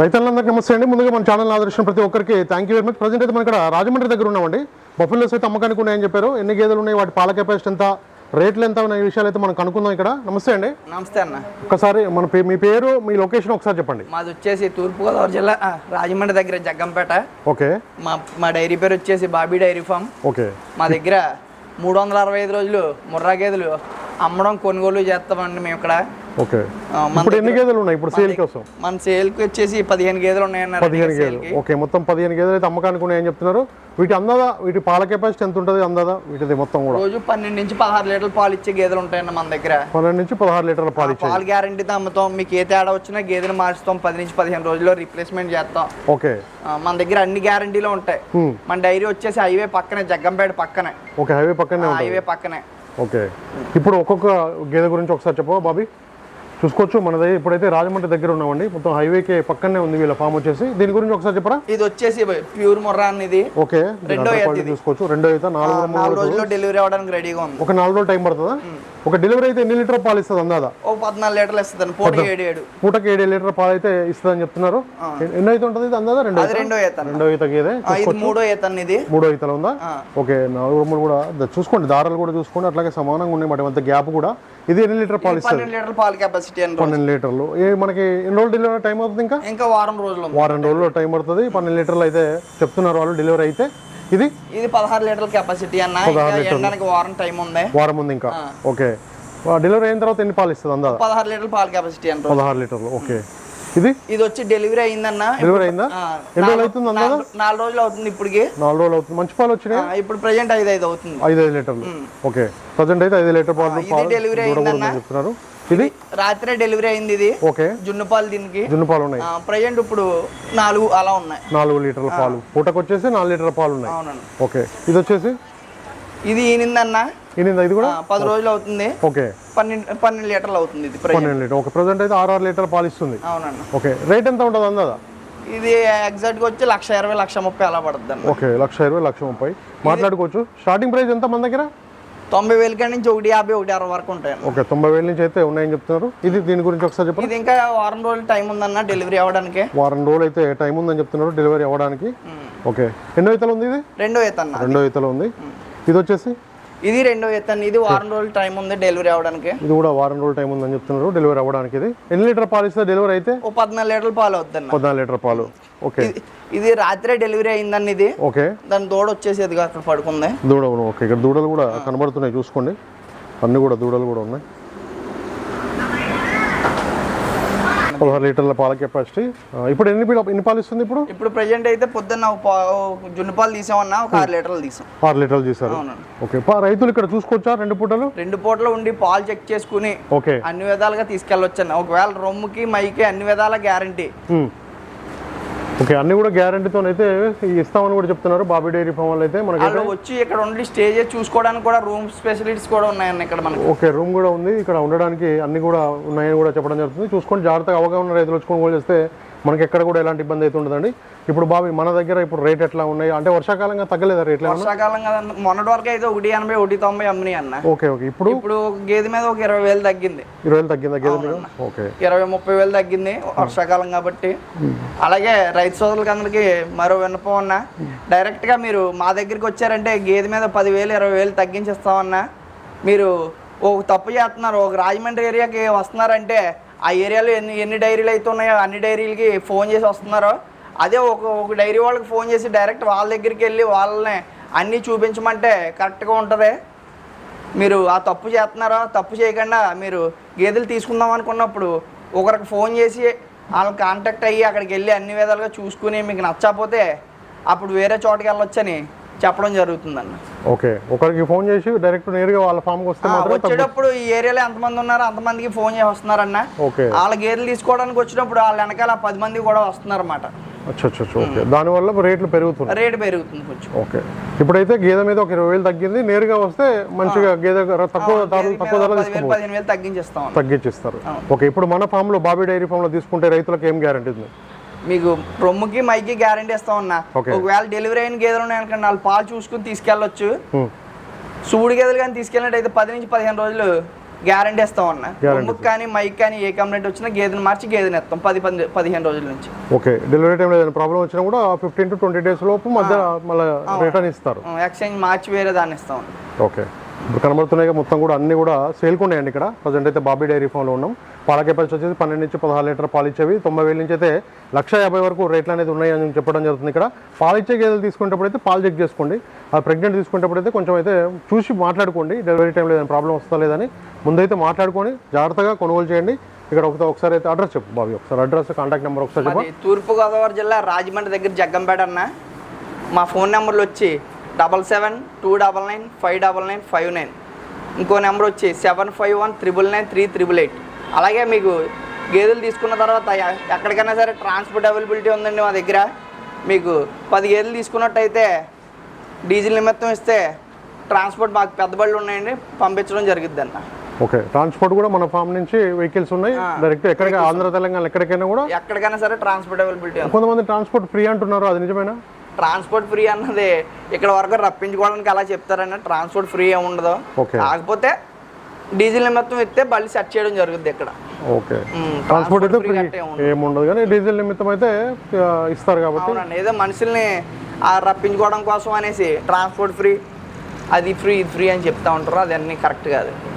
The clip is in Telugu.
రైతులందరికీ నమస్తే అండి. ముందుగా మన ఛానల్ ఆదర్శించిన ప్రతి ఒక్కరికి thank you very much present అయితే మనం ఇక్కడ రాజమండ్రి దగ్గర ఉన్నామండి. బఫెల్లోస్ అయితే అమ్మకానికి ఉన్నాయని చెప్పారు. ఎన్ని గేదెలు ఉన్నాయి? వాటి పాల కెపాసిటీ ఎంత? రేట్లు ఎంత? అనే విషయాలు అయితే మనం కనుక్కుందాం ఇక్కడ. నమస్తే అండి. నమస్తే అన్న. ఒకసారి మన పే- మీ పేరు మీ లొకేషన్ ఒకసారి చెప్పండి. మాది వచ్చేసి తూర్పుగోదావరి జిల్లా ఆ, రాజమండ్రి దగ్గర జగ్గంపేట. ఓకే. మా మా డైరీ పేరు వచ్చేసి బాబీ డైరీ ఫామ్. ఓకే. మా దగ్గర మూడు వందల అరవై ఐదు రోజులు ముర్రా గేదెలు అమ్మడం కొనుగోలు చేస్తామండి మేము ఇక్కడ. ఓకే. ఇప్పుడు ఎన్ని గేదెలు ఉన్నాయి? ఇప్పుడు సేల్ కోసం? మన సేల్కి వచ్చేసి పదిహేను గేదెలు ఉన్నాయన్నారు పదిహేను గేదెలు. ఓకే మొత్తం పదిహేను గేదెలు అయితే అమ్మకానికి ఉన్నాయని చెప్తున్నారు. వీటి అందదా? వీటి పాల కెపాసిటీ ఎంత ఉంటుంది అందదా? వీటిది మొత్తం కూడా. రోజు పన్నెండు నుంచి పదహారు లీటర్లు పాలు ఇచ్చే గేదెలు ఉంటాయండి మన దగ్గర. పన్నెండు నుంచి పదహారు లీటర్ల పాలు ఇచ్చాయి పాలు గ్యారంటీతో అమ్ముతాం. మీకు ఏ తేడా వచ్చినా గేదెలు మార్చుతాం. పది నుంచి పదిహేను రోజుల్లో రీప్లేస్మెంట్ చేస్తాం. ఓకే. మన దగ్గర అన్ని గ్యారంటీలు ఉంటాయి. మన డైరీ వచ్చేసి హైవే పక్కనే జగ్గంపేట పక్కనే. ఓకే హైవే పక్కనే హైవే పక్కనే. ఓకే. ఇప్పుడు ఒక్కొక్క గేదె గురించి ఒకసారి చెప్పవా బాబీ? చూసుకోవచ్చు. మనది ఇప్పుడైతే రాజమండ్రి దగ్గర ఉన్నామండి. మొత్తం హైవేకి పక్కనే ఉంది వీళ్ళ ఫామ్ వచ్చేసి. దీని గురించి ఒకసారి చెప్పరా? ఇది వచ్చేసి ప్యూర్ మొర్రా అనేది ఓకే. రెండో. చూసుకోవచ్చు. రెండో అయితే నాలుగు రోజుల్లో డెలివరీ అవ్వడానికి రెడీగా ఉంది. ఒక నాలుగు రోజులు టైం పడుతుందా? ఒక డెలివరీ అయితే ఎన్ని లీటర్ పాలు ఇస్తుంది అందాదా? ఓ పద్నాలుగు లీటర్లు ఇస్తుంది పూట ఏడు ఏడు. పూటకి ఏడు లీటర్ పాలు అయితే ఇస్తుందని చెప్తున్నారు. ఎ- ఎన్ని అయితే ఉంటుంది ఇది అందాదా? రెండో అది? రెండో ఈత. రెండో ఈత గేదె ఆ, ఇది మూడో ఈత ఇది. మూడో ఈతలో ఉందా. ఓకే. నాలుగు రొమ్ములు కూడా చూసుకోండి. దారాలు కూడా చూసుకోండి. అట్లాగే సమానంగా ఉన్నాయి. మాట గ్యాప్ కూడా. ఇది ఎన్ని లీటర్ పాలు ఇస్తుంది పన్నెండు లీటర్ల పాల కెపాసిటీ అని పన్నెండు లీటర్లు. ఏ మనకి ఎన్ని రోజులు డెలివరీ టైం అవుతుంది ఇంకా? ఇంకా వారం రోజులు వారం రోజుల్లో టైం పడుతుంది. పన్నెండు లీటర్లు అయితే చెప్తున్నారు వాళ్ళు డెలివరీ అయితే. ఇది? ఇది పదహారు లీటర్ల కెపాసిటీ అన్న. ఎండడానికి వారం టైం ఉంది. వారం ఉంది ఇంకా. ఓకే. డెలివరీ అయిన తర్వాత ఎన్ని పాలు ఇస్తుంది అందా పదహారు లీటర్ల పాల కెపాసిటీ అని పదహారు లీటర్లు. ఓకే. ఇది? ఇది వచ్చి డెలివరీ అయిందన్న. డెలివరీ అయిందా? ఎన్ని రోజులు అవుతుంది అందా నాలుగు రోజులు అవుతుంది ఇప్పటికి. నాలుగు రోజులు అవుతుంది. మంచి పాలు వచ్చినాయి? ఇప్పుడు ప్రజెంట్ ఐదు ఐదు అవుతుంది. ఐదు ఐదు లీటర్లు. ఓకే. ప్రజెంట్ అయితే ఐదు లీటర్ పాలు డెలివరీ అయిందన్న. చెప్తున్నారు. ఇది? రాత్రే డెలివరీ అయింది ఇది. ఓకే. జున్ను పాలు దీనికి. జున్ను పాలు ఉన్నాయి. ప్రజెంట్ ఇప్పుడు నాలుగు అలా ఉన్నాయి. నాలుగు లీటర్ల పాలు. పూటకు వచ్చేసి నాలుగు లీటర్ల పాలు ఉన్నాయి. ఓకే. ఇది వచ్చేసి? ఇది ఈనిందన్న? ఈనిందా? ఇది కూడా? పది రోజులు అవుతుంది ఓకే. పన్నెండు పన్నెండు లీటర్లు అవుతుంది ఇది పన్నెండు లీటర్. ఓకే ప్రజెంట్ అయితే ఆరు ఆరు లీటర్ పాలు ఇస్తుంది అవునండి ఓకే. రేట్ ఎంత ఉంటుంది అందాదా? ఇది ఎగ్జాక్ట్గా వచ్చి లక్ష ఇరవై లక్ష ముప్పై అలా పడుతుంది ఓకే లక్ష ఇరవై లక్ష ముప్పై. మాట్లాడుకోవచ్చు. స్టార్టింగ్ ప్రైస్ ఎంత మన దగ్గర? తొంభై వేల కాడి నుంచి ఒకటి యాభై ఒకటి అరవై వరకు ఉంటాయండి ఓకే తొంభై వేల నుంచి అయితే ఉన్నాయని చెప్తున్నారు. ఇది దీని గురించి ఒకసారి చెప్పండి ఇది ఇంకా వారం రోజులు టైం ఉందన్న డెలివరీ అవ్వడానికి. వారం రోజులు అయితే టైం ఉందని చెప్తున్నారు డెలివరీ అవ్వడానికి. ఓకే. ఎన్నో ఇతలు ఉంది ఇది? రెండో ఈత రెండో ఇతలు ఉంది. ఇది వచ్చేసి? ఇది రెండో అన్న ఇది వారం రోజులు టైం ఉంది డెలివరీ అవ్వడానికి. ఇది కూడా వారం రోజులు టైం ఉందని చెప్తున్నారు డెలివరీ అవ్వడానికి ఇది. ఎన్ని లీటర్ పాలు ఇస్తే డెలివరీ అయితే? ఓ పద్నాలుగు లీటర్ల పాలు అవుద్దన్న పద్నాలుగు లీటర్ పాలు. ఓకే. ఇది- రాత్రే డెలివరీ అయిందన్న ఇది. ఓకే. దాని దూడ వచ్చేసి అక్కడ పడుకుంది. దూడ ఓకే. ఇక్కడ దూడలు కూడా కనబడుతున్నాయి చూసుకోండి. అన్ని కూడా దూడలు కూడా ఉన్నాయి. పదహారు లీటర్ల పాల కెపాసిటీ. ఇప్పుడు ఎన్ని ఎన్ని పాలు ఇస్తుంది ఇప్పుడు? ఇప్పుడు ప్రజెంట్ అయితే పొద్దున్న జున్ను పాలు తీసామన్నా ఒక ఆరు లీటర్లు తీసాం. ఆరు లీటర్లు అవునండి. ఓకే. పా- రైతులు ఇక్కడ చూసుకోవచ్చా రెండు పూటలు? రెండు పూటలు ఉండి పాలు చెక్ చేసుకుని ఓకే. అన్ని విధాలుగా తీసుకెళ్ళొచ్చన్న. ఒకవేళ రొమ్ముకి మైకి అన్ని విధాల గ్యారంటీ. ఓకే అన్ని కూడా గ్యారంటీతో అయితే ఇస్తామని కూడా చెప్తున్నారు. బాబీ డైరీ ఫామ్ వాళ్ళు అయితే మనకి వచ్చి ఇక్కడ ఉండి స్టేజ్ చూసుకోవడానికి కూడా రూమ్ ఫెసిలిటీస్ కూడా ఉన్నాయన్న ఇక్కడ మనకి. ఓకే రూమ్ కూడా ఉంది. ఇక్కడ ఉండడానికి అన్ని కూడా ఉన్నాయని కూడా చెప్పడం జరుగుతుంది. చూసుకొని జాగ్రత్తగా అవగాహన రైతులు వచ్చి కొనుగోలు చేస్తే మనకి ఎక్కడ కూడా ఎలాంటి ఇబ్బంది అయితే ఉండదండి. ఇప్పుడు బాబీ మన దగ్గర ఇప్పుడు రేట్ ఎట్లా ఉన్నాయి? అంటే వర్షాకాలంగా తగ్గలేదా రేట్లు ఏమన్నా? వర్షాకాలం కదా మొన్నటి వరకు అయితే ఒకటి ఎనభై ఒకటి తొంభై అమ్మినాయి అన్న. Okay okay. ఇప్పుడు? ఇప్పుడు గేదె మీద ఒక ఇరవై వేలు తగ్గింది. ఇరవై వేలు తగ్గిందా గేదె మీద? ఓకే. ఇరవై ముప్పై వేలు తగ్గింది వర్షాకాలం కాబట్టి. అలాగే రైతు సోదరులకి అందరికి మరో విన్నపం అన్న. డైరెక్ట్గా మీరు మా దగ్గరికి వచ్చారంటే గేదె మీద పదివేలు ఇరవై వేలు తగ్గించిస్తామన్నా. మీరు ఒక తప్పు చేస్తున్నారు. ఒక రాజమండ్రి ఏరియాకి వస్తున్నారంటే ఆ ఏరియాలో ఎన్ని ఎన్ని డైరీలు అయితే ఉన్నాయో అన్ని డైరీలకి ఫోన్ చేసి వస్తున్నారో అదే ఒక ఒక డైరీ వాళ్ళకి ఫోన్ చేసి డైరెక్ట్ వాళ్ళ దగ్గరికి వెళ్ళి వాళ్ళని అన్నీ చూపించమంటే కరెక్ట్గా ఉంటుంది. మీరు ఆ తప్పు చేస్తున్నారో? తప్పు చేయకుండా మీరు గేదెలు తీసుకుందాం అనుకున్నప్పుడు ఒకరికి ఫోన్ చేసి వాళ్ళని కాంటాక్ట్ అయ్యి అక్కడికి వెళ్ళి అన్ని విధాలుగా చూసుకుని మీకు నచ్చకపోతే అప్పుడు వేరే చోటకి వెళ్ళొచ్చని చెప్పడం జరుగుతుందన్న. ఓకే. ఒకరికి ఫోన్ చేసి డైరెక్ట్ నేరుగా వాళ్ళ ఫామ్కి వస్తే వచ్చేటప్పుడు ఈ ఏరియాలో ఎంతమంది ఉన్నారో అంతమందికి ఫోన్ చేసి వస్తున్నారన్న. ఓకే. వాళ్ళ గేదెలు తీసుకోవడానికి వచ్చినప్పుడు వాళ్ళ వెనకాల పది మంది కూడా వస్తున్నారన్నమాట. ఓకే. దానివల్ల రేట్లు పెరుగుతున్నాయి. రేటు పెరుగుతుంది కొంచెం. ఓకే. ఇప్పుడైతే గేదె మీద ఒక ఇరవై వేలు తగ్గింది. నేరుగా వస్తే మంచిగా గేదె తక్కువ ధర గేదె తక్కువ మీద ధర పదివేలు తీసుకోవచ్చు పదిహేను వేలు తగ్గించేస్తాం. తగ్గించిస్తారు. ఓకే. ఇప్పుడు మన ఫామ్లో బాబీ డైరీ ఫామ్లో తీసుకుంటే రైతులకు ఏం గ్యారంటీ ఉంది? మీకు రొమ్ముకి మైకి గ్యారంటీ ఇస్తామన్నా Okay. ఒకవేళ డెలివరీ అయిన గేదెలు ఉన్నాయనుకోండి వాళ్ళు పాలు చూసుకుని తీసుకెళ్ళొచ్చు. సూడి గేదెలు కానీ తీసుకెళ్ళినట్టయితే పది నుంచి పదిహేను రోజులు గ్యారంటీ ఇస్తాం అన్న కొమ్ముకు కానీ మైక్ కానీ ఏ కంప్లైంట్ వచ్చినా గేదెని మార్చి గేదెని ఇస్తాం పది పది పదిహేను రోజుల నుంచి. ఓకే. డెలివరీ టైంలో ఏదైనా ప్రాబ్లం వచ్చినా కూడా ఫిఫ్టీన్ టు ట్వంటీ డేస్ లోపు మధ్య మళ్ళీ రిటర్న్ ఇస్తారు. ఎక్స్చేంజ్ మార్చి వేరే దాన్ని ఇస్తాం. ఓకే. ఇప్పుడు కనబడుతున్నాయి మొత్తం కూడా అన్ని కూడా సేల్కున్నాయండి ఇక్కడ. ప్రజెంట్ అయితే బాబీ డైరీ ఫామ్లో ఉన్నాం. పాల కెపాసిటీ వచ్చేసి పన్నెండు నుంచి పదహారు లీటర్ పాలు ఇచ్చేవి. తొంభై వేల నుంచి అయితే లక్ష యాభై వరకు రేట్లు అనేది ఉన్నాయని చెప్పడం జరుగుతుంది ఇక్కడ. పాలు ఇచ్చే గేదెలు తీసుకునేటప్పుడు అయితే పాలు చెక్ చేసుకోండి. ఆ ప్రెగ్నెంట్ తీసుకునేటప్పుడు అయితే కొంచెం అయితే చూసి మాట్లాడుకోండి. డెలివరీ టైంలో ఏదైనా ప్రాబ్లం వస్తా లేదని ముందైతే మాట్లాడుకొని జాగ్రత్తగా కొనుగోలు చేయండి. ఇక్కడ ఒకసారి ఒకసారి అయితే అడ్రస్ చెప్పు బాబీ ఒకసారి అడ్రస్ కాంటాక్ట్ నెంబర్ ఒకసారి చెప్పు. తూర్పుగోదావరి జిల్లా రాజమండ్రి దగ్గర జగ్గంపేట అన్న. మా ఫోన్ నెంబర్లు వచ్చి double seven two double nine five double nine five nine. ఇంకో నెంబర్ వచ్చి seven five one triple nine three triple eight. అలాగే మీకు గేదెలు తీసుకున్న తర్వాత ఎక్కడికైనా సరే ట్రాన్స్పోర్ట్ అవైలబిలిటీ ఉందండి మా దగ్గర. మీకు పది గేదెలు తీసుకున్నట్టయితే డీజిల్ నిమిత్తం ఇస్తే ట్రాన్స్పోర్ట్ మాకు పెద్ద బళ్ళు ఉన్నాయండి పంపించడం జరుగుద్ది అన్న ఓకే ట్రాన్స్పోర్ట్ కూడా మన ఫామ్ నుంచి వెహికల్స్ ఉన్నాయి. డైరెక్ట్ ఎక్కడికి ఆంధ్ర తెలంగాణ ఎక్కడికైనా కూడా ఎక్కడికైనా సరే ట్రాన్స్పోర్ట్ అవైలబిలిటీ కొంతమంది ట్రాన్స్పోర్ట్ ఫ్రీ అంటున్నారు అది నిజమేనా? ట్రాన్స్పోర్ట్ ఫ్రీ అన్నది ఇక్కడ వరకు రప్పించుకోవడానికి అలా చెప్తారన్న ట్రాన్స్పోర్ట్ ఫ్రీ ఏమి ఉండదు. కాకపోతే డీజిల్ నిమిత్తం ఇస్తే బళ్ళు సెట్ చేయడం జరుగుద్ది ఇక్కడ. ఓకే. ట్రాన్స్పోర్ట్ అయితే free ఫ్రీ గట్టే ఉండదు. ఏముండదు కానీ డీజిల్ నిమిత్తం అయితే ఇస్తారు కాబట్టి. ఏదో మనుషుల్ని రప్పించుకోవడం కోసం అనేసి ట్రాన్స్పోర్ట్ ఫ్రీ అది ఫ్రీ ఇది ఫ్రీ అని చెప్తా ఉంటారు. అది అన్నీ కరెక్ట్ కాదు.